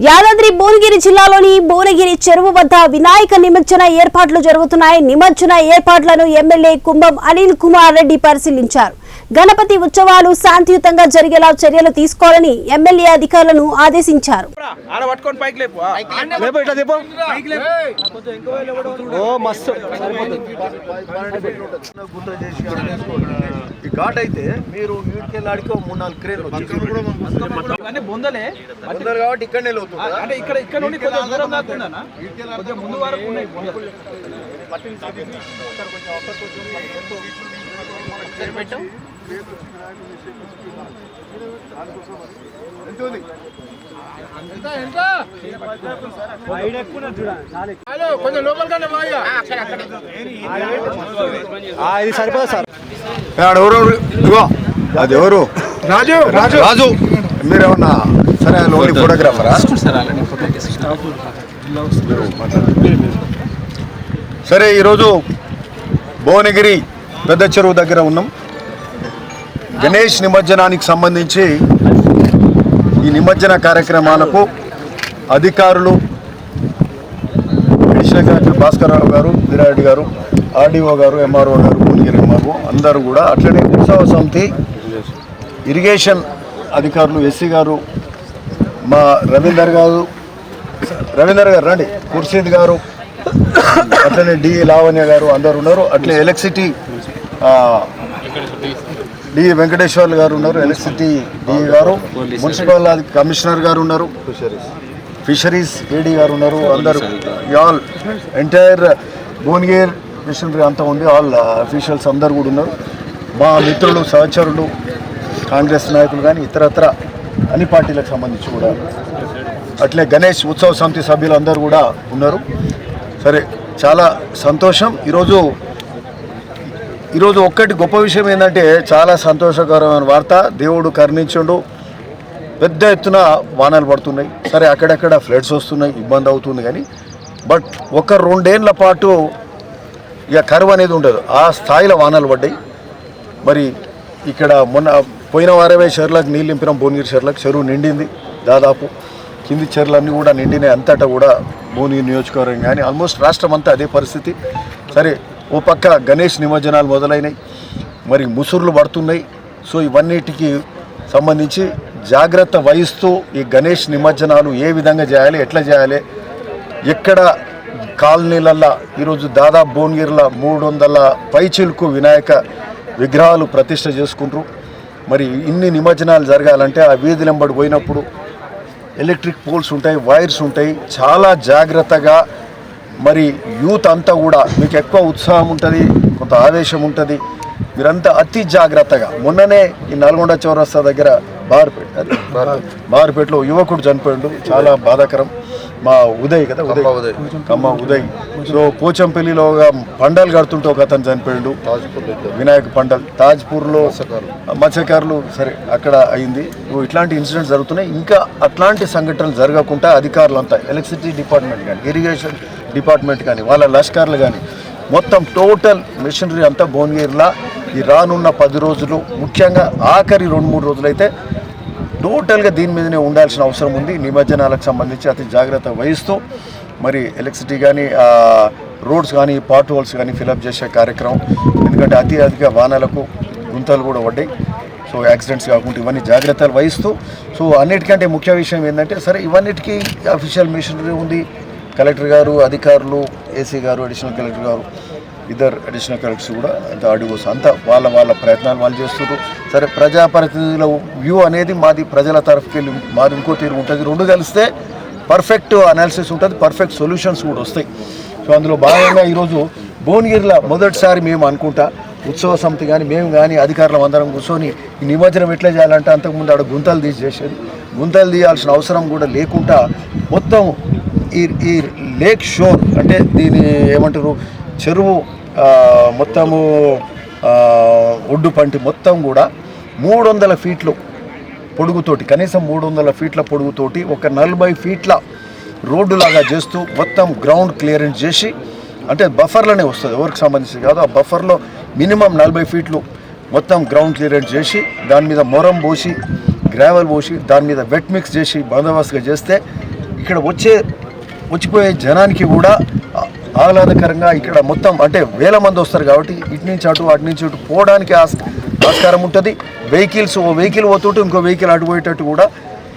యాదాద్రి భువనగిరి జిల్లాలోని భువనగిరి చెరువు వద్ద వినాయక నిమజ్జన ఏర్పాట్లు జరుగుతున్నాయి. నిమజ్జన ఏర్పాట్లను ఎమ్మెల్యే కుంభం అనిల్ కుమార్ రెడ్డి పరిశీలించారు. గణపతి ఉత్సవాలు శాంతియుతంగా జరిగేలా చర్యలు తీసుకోవాలని ఎమ్మెల్యే అధికారులను ఆదేశించారు. ఘాట్ అయితే మీరు మూడు నాలుగు క్రేన్లు కాబట్టి ఇక్కడ ఇక్కడ నుండి కొంచెం దూరం దాకా ఉందన్న కొంచెం ముందు వరకు ఉన్నాయి బొందలు. ఆ, ఇది సరిపోదు సార్ ఎవరు ఇగో అది ఎవరు రాజు రాజు. రాజు మీరేమన్నా సరే ఓన్లీ ఫోటోగ్రాఫరా? సరే సరే ఈరోజు భువనగిరి పెద్ద చెరువు దగ్గర ఉన్నాం. గణేష్ నిమజ్జనానికి సంబంధించి ఈ నిమజ్జన కార్యక్రమాలకు అధికారులు అడిషనల్ కలెక్టర్ భాస్కరరావు గారు వీరారెడ్డి గారు ఆర్డీఓ గారు ఎంఆర్ఓ గారు భువనగిరి ఎంఆర్ఓ అందరూ కూడా అట్లనే ఉత్సవ సమితి ఇరిగేషన్ అధికారులు ఎస్సీ గారు మా రవీందర్ గారు రవీందర్ గారు రండి కుర్షీద్ గారు అట్లనే డి లావణ్య గారు అందరు ఉన్నారు. అట్లే ఎలక్ట్రిసిటీ డి వెంకటేశ్వర్లు గారు ఉన్నారు. Electricity D garu municipal commissioner garu ఉన్నారు. ఫిషరీస్ ఏడీ గారు ఉన్నారు. అందరు ఆల్ ఎంటైర్ భువనగిర్ మిషనరీ అంతా ఉంది ఆల్ అఫీషియల్స్ అందరు కూడా ఉన్నారు. మా మిత్రులు సహచరులు కాంగ్రెస్ నాయకులు కానీ ఇతరత్ర అన్ని పార్టీలకు సంబంధించి కూడా. అట్లే గణేష్ ఉత్సవ సమితి సభ్యులు అందరూ కూడా ఉన్నారు. సరే చాలా సంతోషం. ఈరోజు ఈరోజు ఒక్కటి గొప్ప విషయం ఏంటంటే చాలా సంతోషకరమైన వార్త. దేవుడు కరుణించుండు. పెద్ద ఎత్తున వానలు పడుతున్నాయి. సరే అక్కడక్కడ ఫ్లడ్స్ వస్తున్నాయి ఇబ్బంది అవుతుంది కానీ. బట్ ఒక రెండేళ్ళ పాటు ఇక కరువు అనేది ఉండదు. ఆ స్థాయిలో వానలు పడ్డాయి. మరి ఇక్కడ మొన్న పోయిన వారమే చెర్లకు నీళ్ళు నింపినాం భువనగిరి చెర్లకు చెరువు నిండింది దాదాపు. కింది చెర్లన్నీ కూడా నిండినాయి. అంతటా కూడా భువనగిరి నియోజకవర్గం కానీ ఆల్మోస్ట్ రాష్ట్రం అంతా అదే పరిస్థితి. సరే ఓ పక్క గణేష్ నిమజ్జనాలు మొదలైనాయి. మరి ముసుర్లు పడుతున్నాయి. సో ఇవన్నిటికి సంబంధించి జాగ్రత్త వహిస్తూ ఈ గణేష్ నిమజ్జనాలు ఏ విధంగా చేయాలి ఎట్లా చేయాలి? ఎక్కడ కాలనీలల్లో ఈరోజు దాదాపు భువనగిరిలో మూడు వందల పైచిలుకు వినాయక విగ్రహాలు ప్రతిష్ట చేసుకుంటారు. మరి ఇన్ని నిమజ్జనాలు జరగాలంటే ఆ వీధి నెంబడి పోయినప్పుడు ఎలక్ట్రిక్ పోల్స్ ఉంటాయి వైర్స్ ఉంటాయి. చాలా జాగ్రత్తగా మరి యూత్ అంతా కూడా మీకు ఎక్కువ ఉత్సాహం ఉంటుంది కొంత ఆవేశం ఉంటుంది. మీరంతా అతి జాగ్రత్తగా. మొన్ననే ఈ నల్గొండ చౌరస్తా దగ్గర బార్పేట అది బార్పేటలో యువకుడు చనిపోయిండు. చాలా బాధాకరం. మా ఉదయ్ కదా ఉదయ్. కమ్మ ఉదయ్. సో పోచంపల్లిలో పండలు కడుతుంటే ఒక అతను చనిపోయిండు. వినాయక పండల్. తాజ్పూర్లో మత్స్యకారులు. సరే అక్కడ అయింది. ఇట్లాంటి ఇన్సిడెంట్స్ జరుగుతున్నాయి. ఇంకా అట్లాంటి సంఘటనలు జరగకుండా అధికారులంతా ఎలక్ట్రిసిటీ డిపార్ట్మెంట్ కానీ ఇరిగేషన్ డిపార్ట్మెంట్ కానీ వాళ్ళ లష్కర్లు కానీ మొత్తం టోటల్ మిషనరీ అంతా భువనగిరిలా ఈ రానున్న పది రోజులు ముఖ్యంగా ఆఖరి రెండు మూడు రోజులైతే టోటల్గా దీని మీదనే ఉండాల్సిన అవసరం ఉంది. నిమజ్జనాలకు సంబంధించి అతి జాగ్రత్త వహిస్తూ మరి ఎలక్ట్రిసిటీ కానీ రోడ్స్ కానీ పాట్ హోల్స్ కానీ ఫిలప్ చేసే కార్యక్రమం. ఎందుకంటే అతి అధిక వానలకు గుంతలు కూడా పడ్డాయి. సో యాక్సిడెంట్స్ కాకుండా ఇవన్నీ జాగ్రత్తలు వహిస్తూ సో అన్నిటికంటే ముఖ్య విషయం ఏంటంటే సరే ఇవన్నిటికీ అఫీషియల్ మిషనరీ ఉంది. కలెక్టర్ గారు అధికారులు ఏసీ గారు అడిషనల్ కలెక్టర్ గారు ఇద్దరు అడిషనల్ కలెక్టర్స్ కూడా అంత అడిగోస్ అంతా వాళ్ళ వాళ్ళ ప్రయత్నాలు వాళ్ళు చేస్తున్నారు. సరే ప్రజాప్రతినిధుల వ్యూ అనేది మాది ప్రజల తరఫుకి వెళ్ళి మాది ఇంకో తీరు ఉంటుంది. రెండు కలిస్తే పర్ఫెక్ట్ అనాలిసిస్ ఉంటుంది పర్ఫెక్ట్ సొల్యూషన్స్ కూడా వస్తాయి. సో అందులో భాగంగా ఈరోజు భువనగిరిలో మొదటిసారి మేము అనుకుంటా ఉత్సవ సమితి కానీ మేము కానీ అధికారులం అందరం కూర్చొని ఈ నిమజ్జనం ఎట్లా చేయాలంటే అంతకుముందు ఆడ గుంతలు తీసి చేసేది. గుంతలు తీయాల్సిన అవసరం కూడా లేకుండా మొత్తం ఈ ఈ లేక్ షోర్ అంటే దీని ఏమంటారు చెరువు మొత్తము ఒడ్డు పంటి మొత్తం కూడా మూడు వందల ఫీట్లు పొడుగుతోటి కనీసం మూడు వందల ఫీట్ల పొడుగుతోటి ఒక నలభై ఫీట్ల రోడ్డులాగా చేస్తూ మొత్తం గ్రౌండ్ క్లియరెన్స్ చేసి అంటే బఫర్లోనే వస్తుంది ఎవరికి సంబంధించి కాదు ఆ బఫర్లో మినిమం నలభై ఫీట్లు మొత్తం గ్రౌండ్ క్లియరెన్స్ చేసి దాని మీద మొరం పోసి గ్రావెల్ పోసి దాని మీద వెట్ మిక్స్ చేసి బందోబస్తుగా చేస్తే ఇక్కడ వచ్చే వచ్చిపోయే జనానికి కూడా ఆహ్లాదకరంగా ఇక్కడ మొత్తం అంటే వేల మంది వస్తారు కాబట్టి ఇటు నుంచి అటు అటు నుంచి ఇటు పోవడానికి ఆస్- ఆస్కారం ఉంటుంది. వెహికల్స్ ఓ వెహికల్ పోతుంటే ఇంకో వెహికల్ అటు పోయేటట్టు కూడా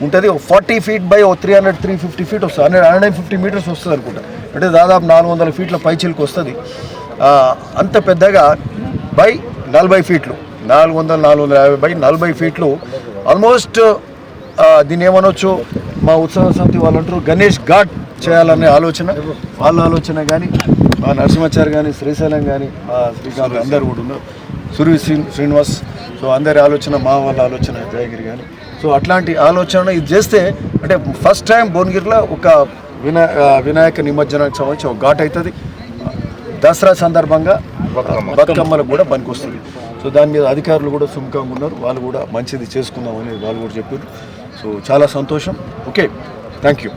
ఉంటుంది. ఒక forty feet by O three hundred three fifty feet వస్తుంది. హండ్రెడ్ హండ్రెడ్ ఫిఫ్టీ మీటర్స్ వస్తుంది అనుకుంటా. అంటే దాదాపు నాలుగు వందల ఫీట్ల పైచిలకు వస్తుంది. అంత పెద్దగా బై నలభై ఫీట్లు. నాలుగు వందల నాలుగు వందల యాభై బై నలభై ఫీట్లు. ఆల్మోస్ట్ దీన్ని ఏమనొచ్చు? మా ఉత్సవ సమితి వాళ్ళు అంటారు గణేష్ ఘాట్ చేయాలనే ఆలోచన వాళ్ళ ఆలోచన కానీ మా నరసింహాచారి కానీ శ్రీశైలం కానీ మా శ్రీకాంత్ అందరు కూడా ఉన్నారు. సురవి శ్రీ శ్రీనివాస్ సో అందరి ఆలోచన మా వాళ్ళ ఆలోచన జయగిరి కానీ సో అట్లాంటి ఆలోచన ఇది చేస్తే అంటే ఫస్ట్ టైం భువనగిరిలో ఒక వినా వినాయక నిమజ్జనానికి సంబంధించి ఒక ఘాట్ అవుతుంది. దసరా సందర్భంగా బతుకమ్మలకు కూడా పనికొస్తుంది సో దాని మీద అధికారులు కూడా సుముఖంగా ఉన్నారు. వాళ్ళు కూడా మంచిది చేసుకుందామని వాళ్ళు కూడా చెప్పారు. సో చాలా సంతోషం. ఓకే. Thank you